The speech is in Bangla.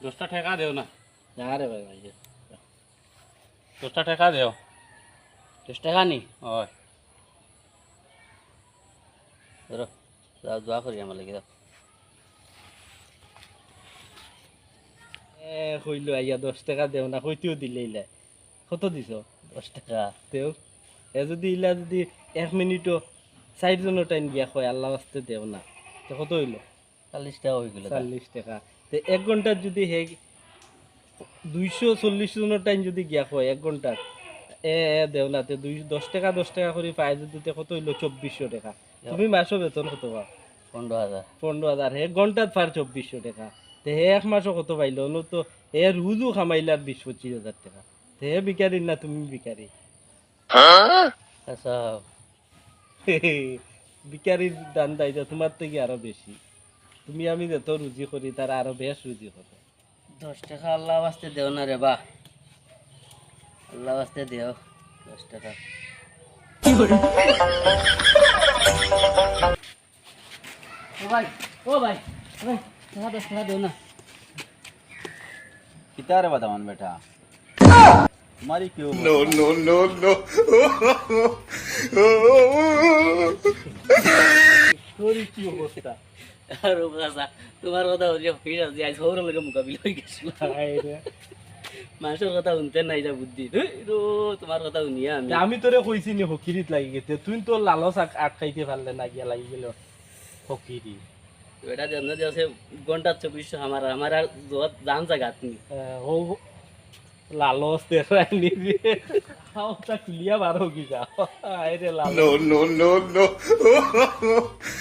দশটা ঠেকা দেও না। না রে ভাই ভাই দশটা ঠেকা দেও। দশ টাকা নি? হয়। ধরো যাও দোয়া করি আমার লাগে কইল আইয়া দশ টাকা দেও না কইতেও দিলে ইলা। কত দিছ? দশ টাকা দেও। এ যদি ইলা যদি এক মিনিটও চার টাইম গিয়া কয় আল্লাহ আসতে দেও না। তো কত হইল? চল্লিশ টাকা হয়ে গেল চল্লিশ টাকা তো এক ঘণ্টার যদি হে দুইশো চল্লিশ জনের টাইম যদি গিয়া কয় এক ঘণ্টার এ এ দেও না তে দুই দশ টাকা দশ টাকা করে পাই যদি তে কত হইল চব্বিশশো টাকা। তুমি মাসও বেতন কত পাও পনেরো হাজার পনেরো হাজার হে ঘন্টাত পার চব্বিশশো টাকা। তে হে এক মাসও কত পাইলো? নো তো হে রুজু খামাইলার বিশ পঁচিশ হাজার টাকা। তে হে বিকারি না তুমি বিকারি আচ্ছা। বিকারির দান দায়িত্ব তোমার থেকে আরও বেশি তুমি আমি যত রুজি করি তার আরও বেশ রুজি করো দশ টাকা আল্লাহ আসতে দেও না রে বা আল্লাহ আসতে দেও দশ টাকা ভাই ও ভাই মারি কেউ তোরই কি অবস্থা আর ও তোমার কথা হলে ফিরে আজ মোকাবিলা হয়ে গেছিল মানুষের কথা শুনতে নাই যা বুদ্ধি তোমার কথা শুনিয়া আমি আমি তোরে কইছি নি হকিরিত লাগি গেছে তুই তো লালস আট- আটকাইতে পারলে না গিয়া লাগি গেল হকিরি এটা জানো যে আছে ঘণ্টা চব্বিশশো আমার আমার আর জায়গা তুমি আহ, ও লালস দেখাই ক্লিয়া বার হোক যা আরে লালস